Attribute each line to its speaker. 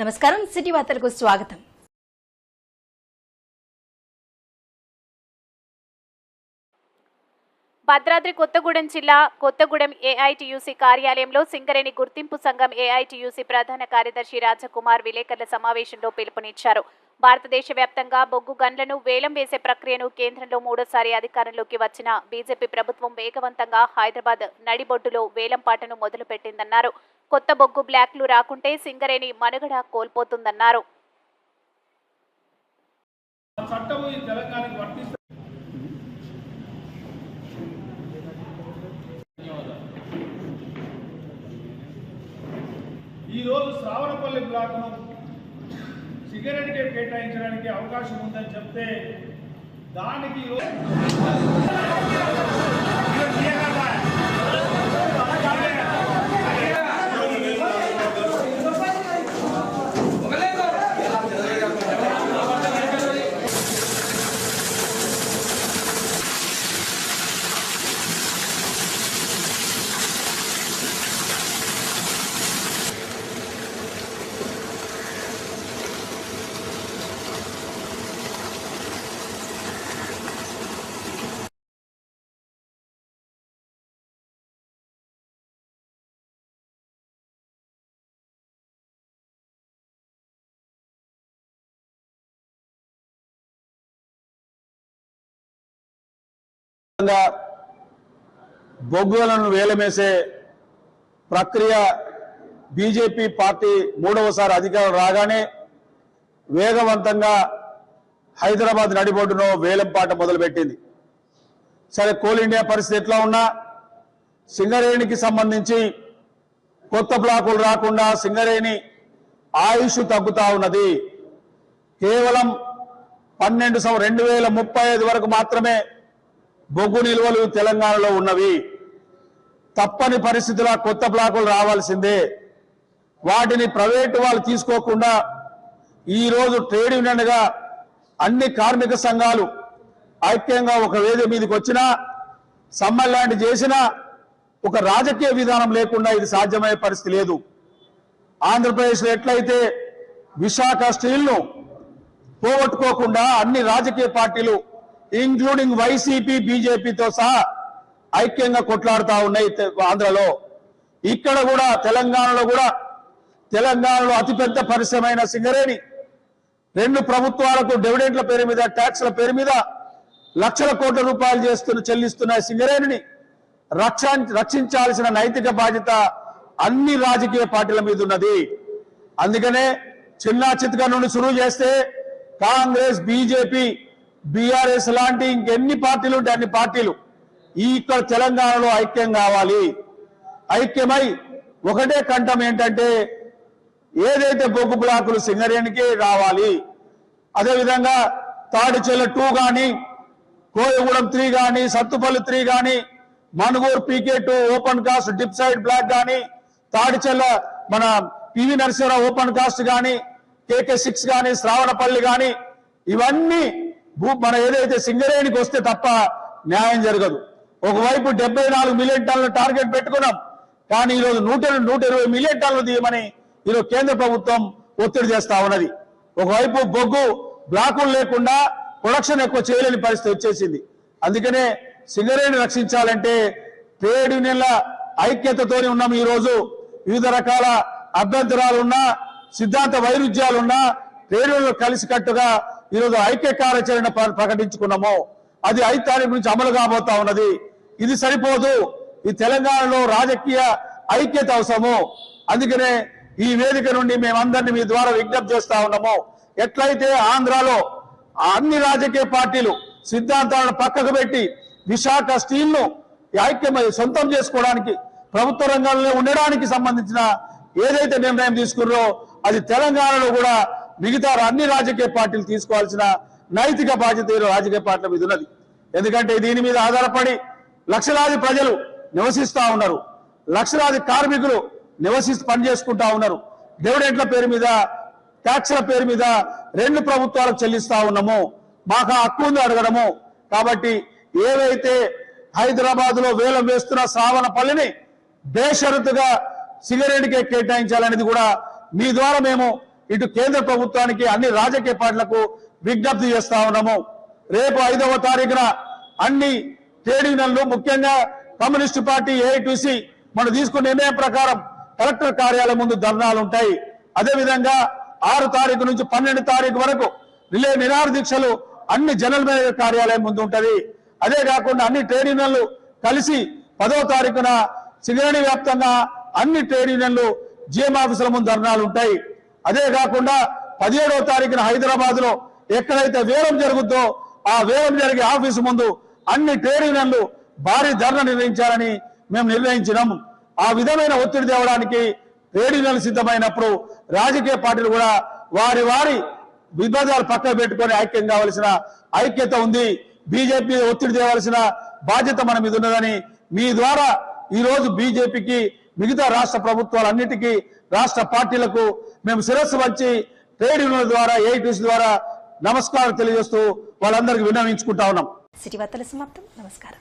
Speaker 1: నమస్కారం సిటీ వార్తలకు స్వాగతం.
Speaker 2: భద్రాద్రి కొత్తగూడెం జిల్లా కొత్తగూడెం ఏఐటియూసీ కార్యాలయంలో సింగరేణి గుర్తింపు సంఘం ఏఐటియూసీ ప్రధాన కార్యదర్శి రాజకుమార్ విలేకరుల సమావేశంలో పిలుపునిచ్చారు. భారతదేశ వ్యాప్తంగా బొగ్గు గన్లను వేలం వేసే ప్రక్రియను కేంద్రంలో మూడోసారి అధికారంలోకి వచ్చిన బీజేపీ ప్రభుత్వం వేగవంతంగా హైదరాబాద్ నడిబొడ్డులో వేలంపాటను మొదలుపెట్టిందన్నారు. కొత్త బొగ్గు బ్లాక్లు రాకుంటే సింగరేణి మనుగడ కోల్పోతుందన్నారు.
Speaker 3: ఈరోజు శ్రావణపల్లి బ్లాక్ను సిగరెట్కే కేటాయించడానికి అవకాశం ఉందని చెప్తే దానికి ఈరోజు
Speaker 4: బొగ్గులను వేలమేసే ప్రక్రియ బీజేపీ పార్టీ మూడవసారి అధికారం రాగానే వేగవంతంగా హైదరాబాద్ నడిబొడ్డును వేలంపాట మొదలుపెట్టింది. సరే కోల్ ఇండియా పరిస్థితి ఎట్లా ఉన్నా? సింగరేణికి సంబంధించి కొత్త బ్లాకులు రాకుండా సింగరేణి ఆయుష్ తగ్గుతా ఉన్నది. కేవలం పన్నెండు సం రెండు వేల ముప్పై ఐదు వరకు మాత్రమే బొగ్గు నిల్వలు తెలంగాణలో ఉన్నవి. తప్పని పరిస్థితుల కొత్త బ్లాకులు రావాల్సిందే. వాటిని ప్రైవేటు వాళ్ళు తీసుకోకుండా ఈరోజు ట్రేడ్ యూనియన్గా అన్ని కార్మిక సంఘాలు ఐక్యంగా ఒక వేది మీదకి వచ్చినా సమ్మల్లాంటి చేసినా ఒక రాజకీయ విధానం లేకుండా ఇది సాధ్యమయ్యే పరిస్థితి లేదు. ఆంధ్రప్రదేశ్లో ఎట్లయితే విశాఖ స్టీల్ను పోగొట్టుకోకుండా అన్ని రాజకీయ పార్టీలు ఇంక్లూడింగ్ వైసీపీ బీజేపీతో సహా ఐక్యంగా కొట్లాడుతూ ఉన్నాయి ఆంధ్రలో. ఇక్కడ కూడా తెలంగాణలో కూడా తెలంగాణలో అతిపెద్ద పరిశ్రమైన సింగరేణి. రెండు ప్రభుత్వాలకు డివిడెంట్ల పేరు మీద ట్యాక్స్ల పేరు మీద లక్షల కోట్ల రూపాయలు చేస్తున్న చెల్లిస్తున్న సింగరేణిని రక్ష రక్షించాల్సిన నైతిక బాధ్యత అన్ని రాజకీయ పార్టీల మీద ఉన్నది. అందుకనే చిన్నా చితక నుండి సులువు చేస్తే కాంగ్రెస్ బీజేపీ బీఆర్ఎస్ లాంటి ఇంకెన్ని పార్టీలు ఉంటే అన్ని పార్టీలు ఈ ఇక్కడ తెలంగాణలో ఐక్యం కావాలి. ఐక్యమై ఒకటే కంఠం ఏంటంటే ఏదైతే బొగ్గు బ్లాకులు సింగరేణికి రావాలి అదేవిధంగా తాడిచెల్ల టూ కానీ కోయగూడెం త్రీ కానీ సత్తుపల్లి త్రీ కానీ Manuguru PK two open cast dip side block కానీ తాడిచెల్ల మన పివి నరసింహరావు ఓపెన్ కాస్ట్ కానీ కేకే సిక్స్ కానీ శ్రావణపల్లి కానీ ఇవన్నీ భూ మన ఏదైతే సింగరేణికి వస్తే తప్ప న్యాయం జరగదు. ఒకవైపు డెబ్బై నాలుగు మిలియన్ టన్నుల టార్గెట్ పెట్టుకున్నాం. కానీ ఈరోజు నూట నూట ఇరవై మిలియన్ టన్నులు తీయమని ఈరోజు కేంద్ర ప్రభుత్వం ఒత్తిడి చేస్తా ఉన్నది. ఒకవైపు బొగ్గు బ్లాకులు లేకుండా ప్రొడక్షన్ ఎక్కువ చేయలేని పరిస్థితి వచ్చేసింది. అందుకనే సింగరేణి రక్షించాలంటే ట్రేడ్ యూనియన్ల ఐక్యతతోనే ఉన్నాం ఈ రోజు వివిధ రకాల అభ్యంతరాలున్నా సిద్ధాంత వైరుధ్యాలున్నా ట్రేడ్ యూనియన్లు కలిసికట్టుగా ఈరోజు ఐక్య కార్యాచరణ ప్ర- ప్రకటించుకున్నాము. అది ఐదు తారీఖు నుంచి అమలు కాబోతా ఉన్నది. ఇది సరిపోదు. ఈ తెలంగాణలో రాజకీయ ఐక్యత అవసరము. అందుకనే ఈ వేదిక నుండి మేమందరినీ మీ ద్వారా విజ్ఞప్తి చేస్తా ఉన్నాము. ఎట్లయితే ఆంధ్రాలో అన్ని రాజకీయ పార్టీలు సిద్ధాంతాలను పక్కకు పెట్టి విశాఖ స్టీల్ను ఐక్యమై సొంతం చేసుకోవడానికి ప్రభుత్వ రంగంలో ఉండడానికి సంబంధించిన ఏదైతే నిర్ణయం తీసుకున్నారో అది తెలంగాణలో కూడా మిగతా అన్ని రాజకీయ పార్టీలు తీసుకోవాల్సిన నైతిక బాధ్యత రాజకీయ పార్టీల మీద ఉన్నది. ఎందుకంటే దీని మీద ఆధారపడి లక్షలాది ప్రజలు నివసిస్తూ ఉన్నారు. లక్షలాది కార్మికులు నివసిస్తూ పనిచేసుకుంటా ఉన్నారు. డివిడెంట్ల పేరు మీద ట్యాక్స్ల పేరు మీద రెండు ప్రభుత్వాలకు చెల్లిస్తా ఉన్నాము. మాకు హక్కు ఉంది అడగడము. కాబట్టి ఏవైతే హైదరాబాద్లో వేలం వేస్తున్న శ్రావణ పల్లిని బేషరతుగా సిగరెట్కే కేటాయించాలనేది కూడా మీ ద్వారా మేము ఇటు కేంద్ర ప్రభుత్వానికి అన్ని రాజకీయ పార్టీలకు విజ్ఞప్తి చేస్తా ఉన్నాము. రేపు ఐదవ తారీఖున అన్ని ట్రేడ్ యూనియన్లు ముఖ్యంగా కమ్యూనిస్టు పార్టీ ఏఐటీసీ మనం తీసుకున్న నిర్ణయం ప్రకారం కలెక్టర్ కార్యాలయం ముందు ధర్నాలు ఉంటాయి. అదేవిధంగా ఆరు తారీఖు నుంచి పన్నెండు తారీఖు వరకు రిలే నిరాహార దీక్షలు అన్ని జనరల్ మేనేజర్ కార్యాలయం ముందు ఉంటది. అదే కాకుండా అన్ని ట్రేడ్ యూనియన్లు కలిసి పదవ తారీఖున సింగరేణి వ్యాప్తంగా అన్ని ట్రేడ్ యూనియన్లు జిఎం ఆఫీసుల ముందు ధర్నాలు ఉంటాయి. అదే కాకుండా పదిహేడవ తారీఖున హైదరాబాద్లో ఎక్కడైతే వేలం జరుగుద్దో ఆ వేలం జరిగే ఆఫీసు ముందు అన్ని ట్రేడ్ యూనియన్లు భారీ ధర్నా నిర్వహించాలని మేము నిర్ణయించినాం ఆ విధమైన ఒత్తిడి తేవడానికి ట్రేడ్ యూనియన్లు సిద్ధమైనప్పుడు రాజకీయ పార్టీలు కూడా వారి వారి విభేదాలు పక్కన పెట్టుకొని ఐక్యం కావలసిన ఐక్యత ఉంది. బీజేపీ ఒత్తిడి తేవలసిన బాధ్యత మన మీద ఉన్నదని మీ ద్వారా ఈ రోజు బీజేపీకి మిగతా రాష్ట్ర ప్రభుత్వాలన్నిటికీ రాష్ట్ర పార్టీలకు మేము శిరస్సు వచ్చి ట్రేడ్ యూనియన్ ద్వారా ఏఐటీసీ ద్వారా నమస్కారం తెలియజేస్తూ వాళ్ళందరికీ విన్నవించుకుంటా ఉన్నాం.
Speaker 1: సిటీ వార్తల సమాప్తం. నమస్కారం.